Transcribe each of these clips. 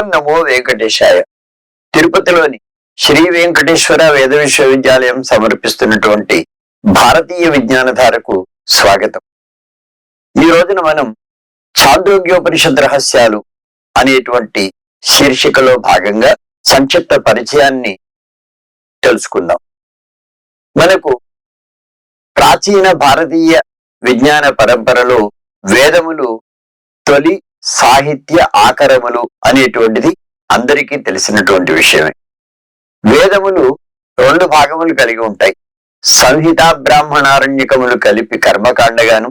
ఓం నమో వెంకటేశాయ. తిరుపతిలోని శ్రీ వెంకటేశ్వర వేద విశ్వవిద్యాలయం సమర్పిస్తున్నటువంటి భారతీయ విజ్ఞానధారకు స్వాగతం. ఈ రోజున మనం చాంద్రోగ్యోపనిషద్ రహస్యాలు అనేటువంటి శీర్షికలో భాగంగా సంక్షిప్త పరిచయాన్ని తెలుసుకుందాం. మనకు ప్రాచీన భారతీయ విజ్ఞాన పరంపరలో వేదములు తొలి సాహిత్య ఆకరములు అనేటువంటిది అందరికీ తెలిసినటువంటి విషయమే. వేదములు రెండు భాగములు కలిగి ఉంటాయి. సంహిత బ్రాహ్మణారణ్యకములు కలిపి కర్మకాండగాను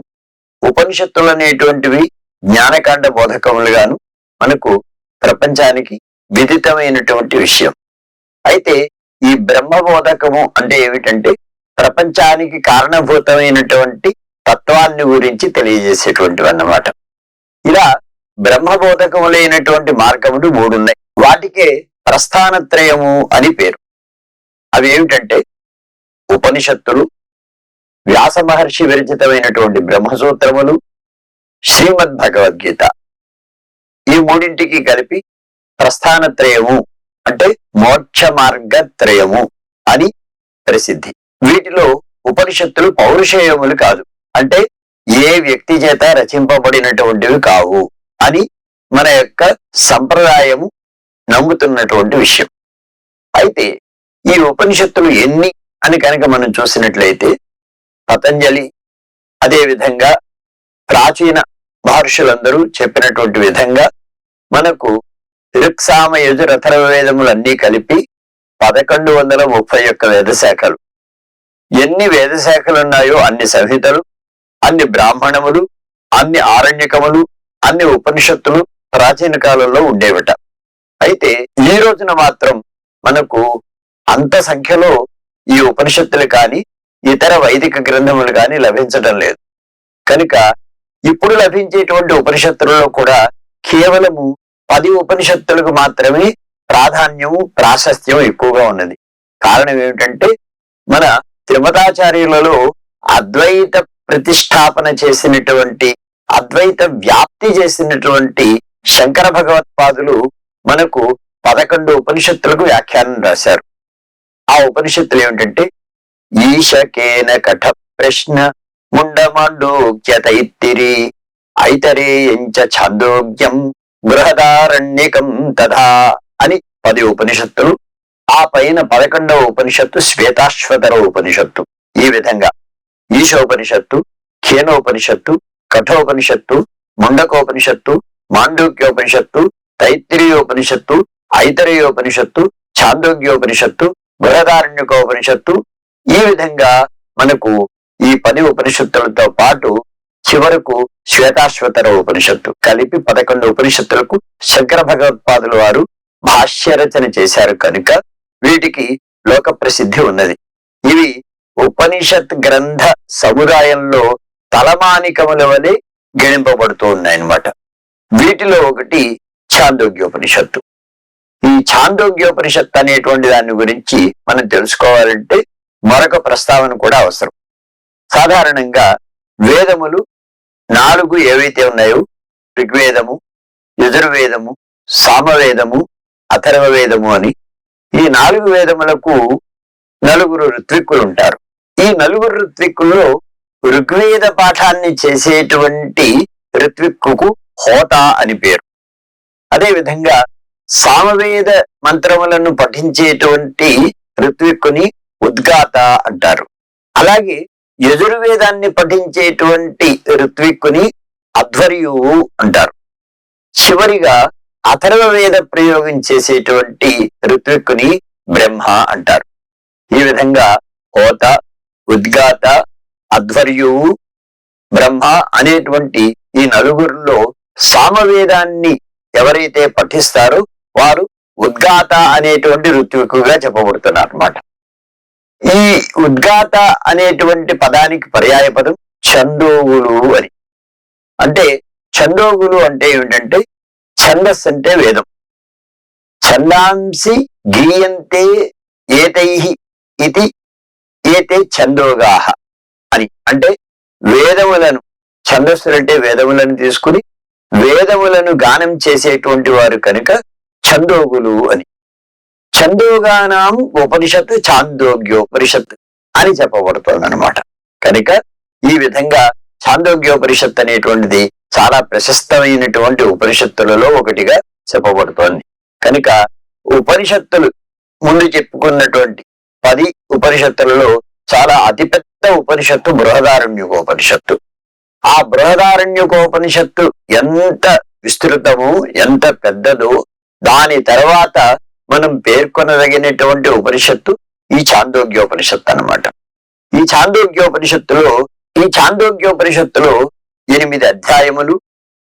ఉపనిషత్తులు అనేటువంటివి జ్ఞానకాండ బోధకములుగాను మనకు ప్రపంచానికి విదితమైనటువంటి విషయం. అయితే ఈ బ్రహ్మబోధకము అంటే ఏమిటంటే ప్రపంచానికి కారణభూతమైనటువంటి తత్వాన్ని గురించి తెలియజేసేటువంటివి అన్నమాట ఇలా బ్రహ్మబోధకములైనటువంటి మార్గములు మూడున్నాయి. వాటికే ప్రస్థానత్రయము అని పేరు. అవి ఏమిటంటే ఉపనిషత్తులు వ్యాస మహర్షి విరచితమైనటువంటి బ్రహ్మసూత్రములు శ్రీమద్ భగవద్గీత. ఈ మూడింటికి కలిపి ప్రస్థానత్రయము అంటే మోక్ష మార్గత్రయము అని ప్రసిద్ధి. వీటిలో ఉపనిషత్తులు పౌరుషేయములు కాదు. అంటే ఏ వ్యక్తి చేత రచింపబడినటువంటివి కావు. అని మన యొక్క సంప్రదాయము నమ్ముతున్నటువంటి విషయం. అయితే ఈ ఉపనిషత్తులు ఎన్ని అని కనుక మనం చూసినట్లయితే పతంజలి అదే విధంగా ప్రాచీన మహర్షులందరూ చెప్పినటువంటి విధంగా మనకు ఋక్సామ యజురథర వేదములన్నీ కలిపి పదకొండు వందల ముప్పై ఒక్క వేద శాఖలు ఎన్ని వేద శాఖలు ఉన్నాయో అన్ని సంహితలు అన్ని బ్రాహ్మణములు అన్ని ఆరణ్యకములు అన్ని ఉపనిషత్తులు ప్రాచీన కాలంలో ఉండేవిట. అయితే ఈ రోజున మాత్రం మనకు అంత సంఖ్యలో ఈ ఉపనిషత్తులు కానీ ఇతర వైదిక గ్రంథములు కానీ లభించడం లేదు. కనుక ఇప్పుడు లభించేటువంటి ఉపనిషత్తులలో కూడా కేవలము పది ఉపనిషత్తులకు మాత్రమే ప్రాధాన్యము ప్రాశస్త్యం ఎక్కువగా ఉన్నది. కారణం ఏమిటంటే మన త్రిమతాచార్యులలో అద్వైత ప్రతిష్టాపన చేసినటువంటి అద్వైత వ్యాప్తి చేసినటువంటి శంకర భగవత్పాదులు మనకు పదకొండు ఉపనిషత్తులకు వ్యాఖ్యానం రాశారు. ఆ ఉపనిషత్తులు ఏమిటంటే ఈశకేన కఠ ప్రశ్న ముండమాండోక్యత ఇత్తిరి ఐతరేయంచ ఛాందోగ్యం బృహదారణ్యకం తథా అని పది ఉపనిషత్తులు ఆ పైన పదకొండవ ఉపనిషత్తు శ్వేతాశ్వతర ఉపనిషత్తు. ఈ విధంగా ఈశోపనిషత్తు ఖేనోపనిషత్తు కఠోపనిషత్తు ముండకోపనిషత్తు మాండూక్యోపనిషత్తు తైత్తిరీయోపనిషత్తు ఐతరేయోపనిషత్తు ఛాందోగ్యోపనిషత్తు బృహదారణ్యకోపనిషత్తు. ఈ విధంగా మనకు ఈ పది ఉపనిషత్తులతో పాటు చివరకు శ్వేతాశ్వతర ఉపనిషత్తు కలిపి పదకొండు ఉపనిషత్తులకు శంకర భగవత్పాదుల వారు భాష్య రచన చేశారు కనుక వీటికి లోక ప్రసిద్ధి ఉన్నది. ఇవి ఉపనిషత్ గ్రంథ సముదాయంలో తలమానికముల వలె గణింపబడుతూ ఉన్నాయన్నమాట వీటిలో ఒకటి ఛాందోగ్యోపనిషత్తు ఈ ఛాందోగ్యోపనిషత్తు అనేటువంటి దాని గురించి మనం తెలుసుకోవాలంటే మరొక ప్రస్తావన కూడా అవసరం. సాధారణంగా వేదములు నాలుగు ఏవైతే ఉన్నాయో ఋగ్వేదము యజుర్వేదము సామవేదము అథర్వ వేదము అని ఈ నాలుగు వేదములకు నలుగురు ఋత్విక్కులు ఉంటారు ఈ నలుగురు ఋత్విక్కుల్లో ఋగ్వేద పాఠాన్ని చేసేటువంటి ఋత్విక్కుకు హోతా అని పేరు. అదే విధంగా సామవేద మంత్రములను పఠించేటువంటి ఋత్విక్కుని ఉద్గాత అంటారు. అలాగే యజుర్వేదాన్ని పఠించేటువంటి ఋత్విక్కుని అధ్వర్యువు అంటారు. చివరిగా అథర్వ వేద ప్రయోగం చేసేటువంటి ఋత్విక్కుని బ్రహ్మ అంటారు. ఈ విధంగా హోత ఉద్గాత అధ్వర్యువు బ్రహ్మ అనేటువంటి ఈ నలుగురిలో సామవేదాన్ని ఎవరైతే పఠిస్తారో వారు ఉద్గాత అనేటువంటి ఋత్వికుగా చెప్పబడుతున్నారు అన్నమాట ఈ ఉద్గాత అనేటువంటి పదానికి పర్యాయ పదం చందోగులు అని. అంటే చందోగులు అంటే ఏమిటంటే ఛందస్ అంటే వేదం. ఛందాంసి గీయంతే ఏతై ఇది ఏతే ఛందోగాహ అంటే వేదములను ఛందస్సులు అంటే వేదములను తీసుకుని వేదములను గానం చేసేటువంటి వారు కనుక ఛందోగులు అని. ఛందోగానం ఉపనిషత్ ఛాందోగ్యోపనిషత్తు అని చెప్పబడుతోంది అనమాట కనుక ఈ విధంగా ఛాందోగ్యోపనిషత్ అనేటువంటిది చాలా ప్రశస్తమైనటువంటి ఉపనిషత్తులలో ఒకటిగా చెప్పబడుతోంది. కనుక ఉపనిషత్తులు ముందు చెప్పుకున్నటువంటి పది ఉపనిషత్తులలో చాలా అతిపెద్ద ఉపనిషత్తు బృహదారణ్యకోపనిషత్తు. ఆ బృహదారణ్యకోపనిషత్తు ఎంత విస్తృతము ఎంత పెద్దదో దాని తర్వాత మనం పేర్కొనదగినటువంటి ఉపనిషత్తు ఈ చాందోగ్యోపనిషత్తు అన్నమాట ఈ చాందోగ్యోపనిషత్తులో ఈ చాందోగ్యోపనిషత్తులో ఎనిమిది అధ్యాయములు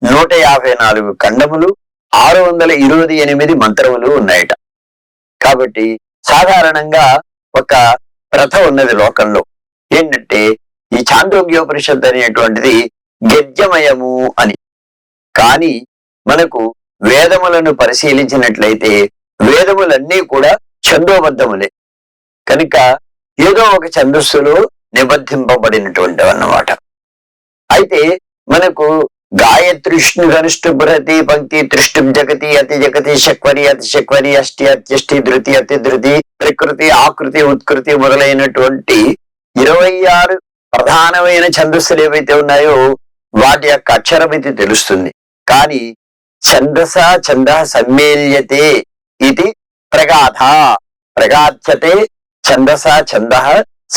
నూట యాభై నాలుగు ఖండములు ఆరు వందల ఇరవై ఎనిమిది మంత్రములు ఉన్నాయట. కాబట్టి సాధారణంగా ఒక ప్రథ ఉన్నది లోకంలో. ఏంటంటే ఈ చాంద్రోగ్యోపనిషత్ అనేటువంటిది గద్యమయము అని. కానీ మనకు వేదములను పరిశీలించినట్లయితే వేదములన్నీ కూడా ఛందోబద్ధములే. కనుక ఏదో ఒక ఛందస్సులో నిబద్ధింపబడినటువంటివి అన్నమాట అయితే గాయత్రిష్ణు ధనుష్టు బృహతి పంక్తి త్రిష్టు జగతి అతి జగతి శక్వరి అతి శక్వరి అష్టి అత్యష్టి ధృతి అతి ధృతి ప్రకృతి ఆకృతి ఉత్కృతి మొదలైనటువంటి ఇరవై ఆరు ప్రధానమైన ఛందస్సులు ఏవైతే ఉన్నాయో వాటి యొక్క అక్షరమితి తెలుస్తుంది. కానీ ఛందస ఛంద సమ్మేల్యతే ఇది ప్రగాథ ప్రగాధ్యతే ఛందస ఛంద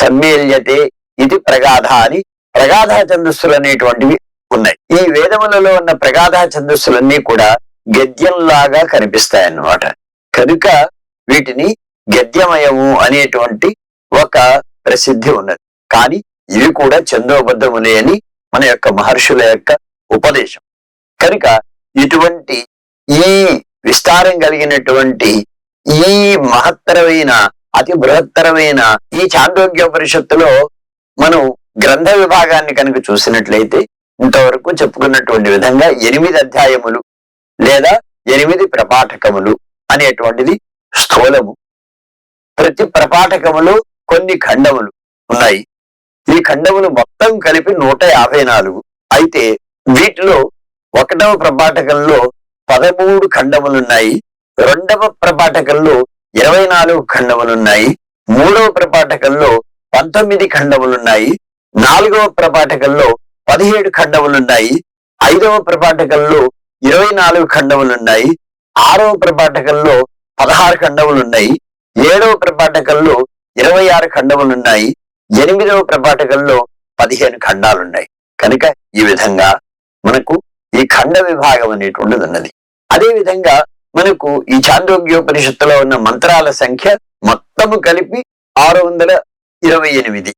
సమ్మేల్యతే ఇది ప్రగాథ అని ప్రగాధ ఛందస్సులు అనేటువంటివి ఉన్నాయి. ఈ వేదములలో ఉన్న ప్రగాధ ఛందస్సులన్నీ కూడా గద్యంలాగా కనిపిస్తాయి అన్నమాట కనుక వీటిని గద్యమయము అనేటువంటి ఒక ప్రసిద్ధి ఉన్నది. కానీ ఇవి కూడా చందోబద్ధములే అని మన యొక్క మహర్షుల యొక్క ఉపదేశం. కనుక ఇటువంటి ఈ విస్తారం కలిగినటువంటి ఈ మహత్తరమైన అతి బృహత్తరమైన ఈ చాంద్రోగ్యోపనిషత్తులో మనం గ్రంథ విభాగాన్ని కనుక చూసినట్లయితే ఇంతవరకు చెప్పుకున్నటువంటి విధంగా ఎనిమిది అధ్యాయములు లేదా ఎనిమిది ప్రపాఠకములు అనేటువంటిది స్థూలము. ప్రతి ప్రపాఠకములు కొన్ని ఖండములు ఉన్నాయి. ఈ ఖండములు మొత్తం కలిపి నూట యాభై నాలుగు. అయితే వీటిలో ఒకటవ ప్రపాఠకంలో పదమూడు ఖండములున్నాయి. రెండవ ప్రపాఠకంలో ఇరవై నాలుగు ఖండములున్నాయి. మూడవ ప్రపాఠకంలో పంతొమ్మిది ఖండములున్నాయి. నాలుగవ ప్రపాఠకంలో పదిహేడు ఖండములున్నాయి. ఐదవ ప్రపాఠకంలో ఇరవై నాలుగు ఖండములున్నాయి. ఆరవ ప్రపాఠకంలో పదహారు ఖండములున్నాయి. ఏడవ ప్రపాఠకంలో ఇరవై ఆరు ఖండములున్నాయి. ఎనిమిదవ ప్రపాఠకంలో పదిహేను ఖండాలున్నాయి. కనుక ఈ విధంగా మనకు ఈ ఖండ విభాగం అనేటువంటిది ఉన్నది. అదే విధంగా మనకు ఈ చాంద్రోగ్యోపనిషత్తులో ఉన్న మంత్రాల సంఖ్య మొత్తము కలిపి ఆరు వందల ఇరవై ఎనిమిది.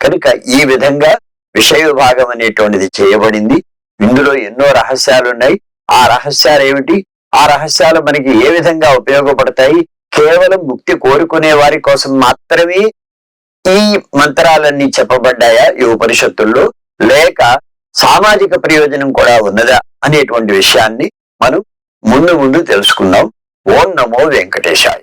కనుక ఈ విధంగా విషయ విభాగం అనేటువంటిది చేయబడింది. ఇందులో ఎన్నో రహస్యాలు ఉన్నాయి ఆ రహస్యాలు ఏమిటి ఆ రహస్యాలు మనకి ఏ విధంగా ఉపయోగపడతాయి? కేవలం ముక్తి కోరుకునే వారి కోసం మాత్రమే ఈ మంత్రాలన్నీ చెప్పబడ్డాయా ఈ ఉపనిషత్తుల్లో? లేక సామాజిక ప్రయోజనం కూడా ఉన్నదా అనేటువంటి విషయాన్ని మనం ముందు ముందు తెలుసుకుందాం. ఓం నమో వెంకటేశాయ.